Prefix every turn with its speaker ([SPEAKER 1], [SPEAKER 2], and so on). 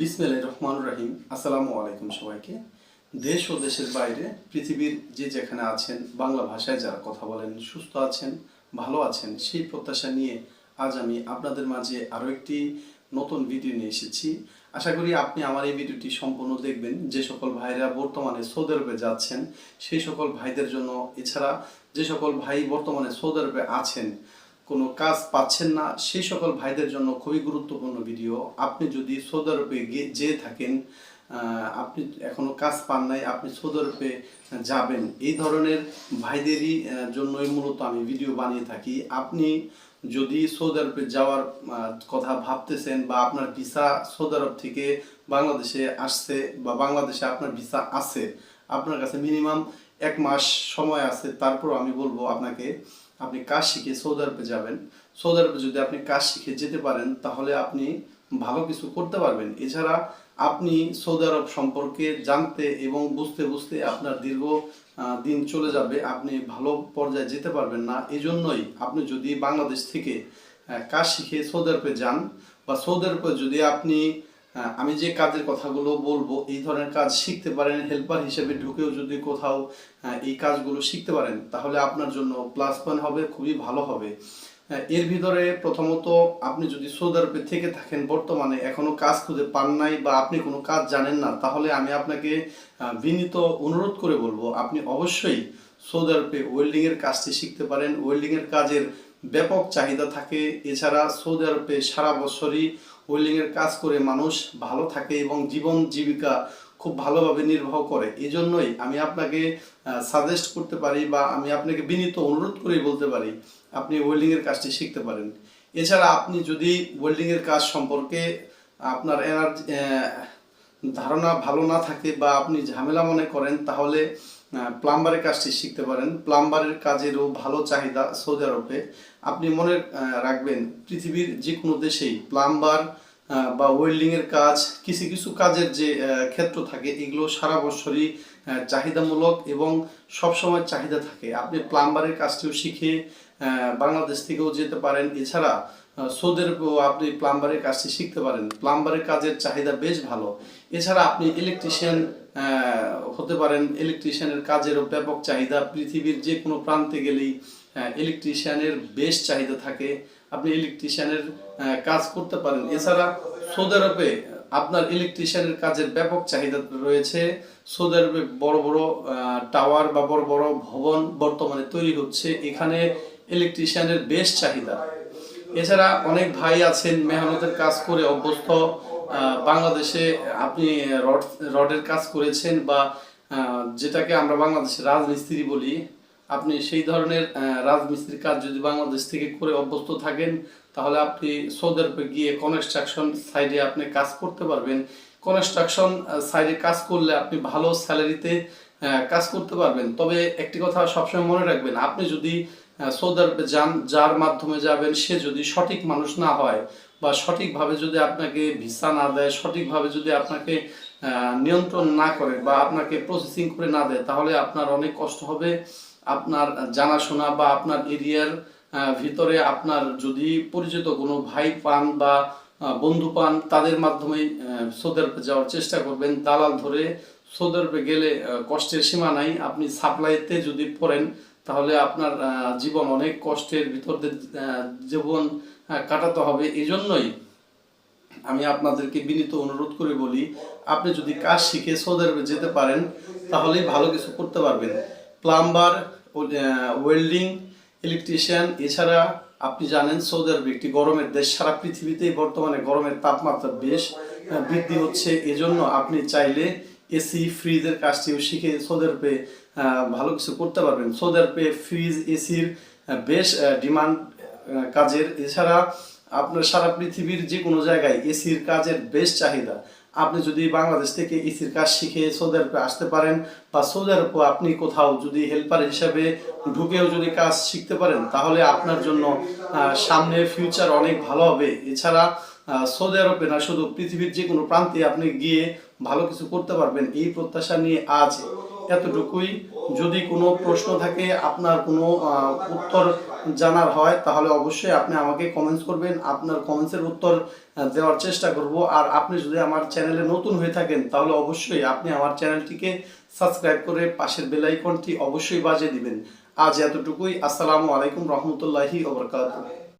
[SPEAKER 1] বিসমিল্লাহ রহমান রাহিম। আসসালামু আলাইকুম সবাইকে। দেশ ও দেশের বাইরে পৃথিবীর যে যেখানে আছেন, বাংলা ভাষায় যারা কথা বলেন, সুস্থ আছেন, ভালো আছেন, সেই প্রত্যাশা নিয়ে আজ আমি আপনাদের মাঝে আরও একটি নতুন ভিডিও নিয়ে এসেছি। আশা করি আপনি আমার এই ভিডিওটি সম্পূর্ণ দেখবেন। যে সকল ভাইরা বর্তমানে সৌদি আরবে যাচ্ছেন, সেই সকল ভাইদের জন্য, এছাড়া যে সকল ভাই বর্তমানে সৌদি আরবে আছেন কোনো কাজ পাচ্ছেন না, সেই সকল ভাইদের জন্য খুবই গুরুত্বপূর্ণ ভিডিও। আপনি যদি সৌদি আরবে গিয়ে যেয়ে থাকেন আপনি এখনও কাজ পান নাই, আপনি সৌদি আরবে যাবেন, এই ধরনের ভাইদেরই জন্যই মূলত আমি ভিডিও বানিয়ে থাকি। আপনি যদি সৌদি আরবে যাওয়ার কথা ভাবতেছেন বা আপনার ভিসা সৌদি আরব থেকে বাংলাদেশে আসছে বা বাংলাদেশে আপনার ভিসা আছে, আপনার কাছে মিনিমাম এক মাস সময় আছে তারপর আমি বলব আপনাকে আপনি কাজ শিখে সৌদি আরবে যাবেন। সৌদি আরবে যদি আপনি কাজ শিখে যেতে পারেন, তাহলে আপনি ভালো কিছু করতে পারবেন। এছাড়া আপনি সৌদি আরব সম্পর্কে জানতে এবং বুঝতে বুঝতে আপনার দীর্ঘ দিন চলে যাবে। আপনি ভালো পর্যায়ে যেতে পারবেন না। এই জন্যই আপনি যদি বাংলাদেশ থেকে কাজ শিখে সৌদি আরবে যান বা সৌদি আরবে যদি আপনি আমি যে কাজের কথাগুলো বলব, এই ধরনের কাজ শিখতে পারেন হেল্পার হিসেবে ঢুকেও যদি কোথাও এই কাজগুলো শিখতে পারেন, তাহলে আপনার জন্য প্লাস পয়েন্ট হবে, খুবই ভালো হবে। এর ভিতরে প্রথমত আপনি যদি সৌদি আরবে থেকে থাকেন, বর্তমানে এখনও কাজ খুঁজে পান নাই বা আপনি কোনো কাজ জানেন না, তাহলে আমি আপনাকে বিনীত অনুরোধ করে বলব, আপনি অবশ্যই সৌদি আরবে ওয়েল্ডিং এর কাজটি শিখতে পারেন। ওয়েল্ডিং এর কাজের ব্যাপক চাহিদা থাকে। এছাড়া সৌদি আরবে সারা বছরই ওয়েল্ডিং এর কাজ করে মানুষ ভালো থাকে এবং জীবন জীবিকা খুব ভালোভাবে নির্বাহ করে। এই জন্যই আমি আপনাকে সাজেস্ট করতে পারি বা আমি আপনাকে বিনীত অনুরোধ করেই বলতে পারি, আপনি ওয়েল্ডিং এর কাজটি শিখতে পারেন। এছাড়া আপনি যদি ওয়েল্ডিং এর কাজ সম্পর্কে আপনার এনার্জি ধারণা ভালো না থাকে বা আপনি ঝামেলা মনে করেন, তাহলে প্লাম্বারের কাজটি শিখতে পারেন। প্লাম্বারের কাজেরও ভালো চাহিদা সৌদি আরবে। আপনি মনে রাখবেন, পৃথিবীর যে কোনো দেশেই প্লাম্বার বা ওয়েল্ডিং এর কাজ কিছু কিছু কাজের যে ক্ষেত্র থাকে এগুলো সারা বছরই চাহিদামূলক এবং সবসময় চাহিদা থাকে। আপনি প্লাম্বারের কাজটিও শিখে বাংলাদেশ থেকেও যেতে পারেন। এছাড়া আহ, সৌদি আপনি প্লাম্বারের কাজটি শিখতে পারেন। প্লাম্বারের কাজের চাহিদা বেশ ভালো। এছাড়া আপনি ইলেকট্রিশিয়ান হতে পারেন। ইলেকট্রিশিয়ানের কাজেরও ব্যাপক চাহিদা। পৃথিবীর যে কোনো প্রান্তে গেলেই ইলেকট্রিশিয়ানের বেশ চাহিদা থাকে। আপনি ইলেকট্রিশিয়ানের কাজ করতে পারেন। এছাড়া সৌদি আরবে আপনার ইলেকট্রিশিয়ানের কাজের ব্যাপক চাহিদা রয়েছে। সৌদি আরবে বড় বড় টাওয়ার বা বড় বড় ভবন বর্তমানে তৈরি হচ্ছে। এখানে ইলেকট্রিশিয়ানের বেশ চাহিদা। এছাড়া অনেক ভাই আছেন, মেহনতের কাজ করে অভ্যস্ত। বাংলাদেশে আপনি রড, রডের কাজ করেছেন বা যেটাকে আমরা বাংলাদেশে রাজমিস্ত্রি বলি। আপনি সেই ধরনের রাজমিস্ত্রির কাজ যদি বাংলাদেশ থেকে করে অভ্যস্ত থাকেন, তাহলে আপনি সৌদি আরবে গিয়ে কনস্ট্রাকশন সাইডে আপনি কাজ করতে পারবেন। কনস্ট্রাকশন সাইডে কাজ করলে আপনি ভালো স্যালারিতে কাজ করতে পারবেন। তবে একটি কথা সবসময় মনে রাখবেন, আপনি যদি সৌদি আরবে যান, যার মাধ্যমে যাবেন, সে যদি সঠিক মানুষ না হয় বা সঠিকভাবে যদি আপনাকে ভিসা না দেয়, সঠিকভাবে যদি আপনাকে নিয়ন্ত্রণ না করে বা আপনাকে প্রসেসিং করে না দেয়, তাহলে আপনার অনেক কষ্ট হবে। আপনার জানাশোনা বা আপনার এরিয়ার ভিতরে আপনার যদি পরিচিত কোনো ভাই পান বা বন্ধু পান, তাদের মাধ্যমে সৌদি আরবে যাওয়ার চেষ্টা করবেন। দালাল ধরে সৌদি আরবে গেলে কষ্টের সীমা নাই। আপনি সাপ্লাইতে যদি পড়েন, তাহলে আপনার জীবন অনেক কষ্টের ভিতর জীবন কাটাতে হবে। এই জন্যই আমি আপনাদেরকে বিনীত অনুরোধ করে বলি, আপনি যদি কাজ শিখে সৌদি আরবে যেতে পারেন, তাহলেই ভালো কিছু করতে পারবেন। প্লাম্বার ওয়েল্ডিং ইলেকট্রিশিয়ান এছাড়া আপনি জানেন সৌদি আরব একটি গরমের দেশ, সারা পৃথিবীতেই বর্তমানে গরমের তাপমাত্রা বেশ বৃদ্ধি হচ্ছে। এজন্য আপনি চাইলে এসি ফ্রিজের কাজটিও শিখে সৌদি আরবে ভালো কিছু করতে পারবেন। সৌদি আরবে ফ্রিজ এসির বেশ ডিমান্ড কাজের। এছাড়া আপনার সারা পৃথিবীর যে কোনো জায়গায় এসির কাজের বেশ চাহিদা। আপনি যদি বাংলাদেশ থেকে ইসির কাজ শিখে সৌদি আরবে আসতে পারেন বা সৌদি আরবে আপনি কোথাও যদি হেল্পার হিসাবে ঢুকেও যদি কাজ শিখতে পারেন, তাহলে আপনার জন্য সামনে ফিউচার অনেক ভালো হবে। এছাড়া সৌদি আরবে না, শুধু পৃথিবীর যে কোনো প্রান্তে আপনি গিয়ে ভালো কিছু করতে পারবেন। এই প্রত্যাশা নিয়ে আজ এতটুকুই। যদি কোনো প্রশ্ন থাকে, আপনার কোনো উত্তর জানার হয়, তাহলে অবশ্যই আপনি আমাকে কমেন্টস করবেন। আপনার কমেন্টসের উত্তর দেওয়ার চেষ্টা করব। আর আপনি যদি আমার চ্যানেলে নতুন হয়ে থাকেন, তাহলে অবশ্যই আপনি আমার চ্যানেলটিকে সাবস্ক্রাইব করে পাশের বেল আইকনটি অবশ্যই বাজিয়ে দিবেন। আজ এতটুকুই। আসসালামু আলাইকুম রহমতুল্লাহি ওবরকাতুহ